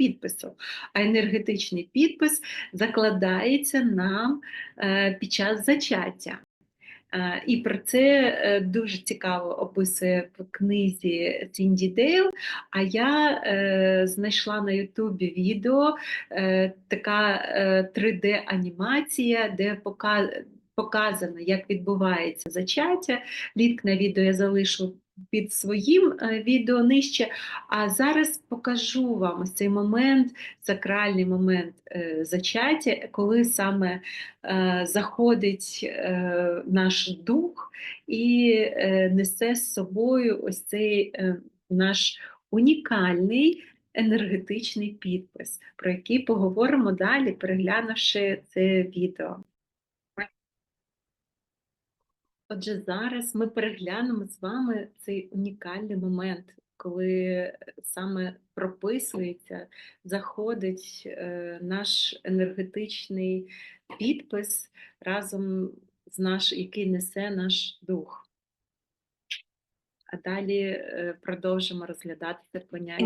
підпису. А енергетичний підпис закладається нам е, під час зачаття. Е, І про це е, дуже цікаво описує в книзі Сінді Дейл. А я знайшла на Ютубі відео, така е, 3D-анімація, де пока- показано, як відбувається зачаття. Лінк на відео я залишу під своїм е, відео нижче. А зараз покажу вам ось цей момент, сакральний момент е, зачаття, коли саме е, заходить наш дух і несе з собою ось цей наш унікальний енергетичний підпис, про який поговоримо далі, переглянувши це відео. Отже, зараз ми переглянемо з вами цей унікальний момент, коли саме прописується, заходить е, наш енергетичний підпис разом з наш, який несе наш дух. А далі е, продовжимо розглядати це поняття.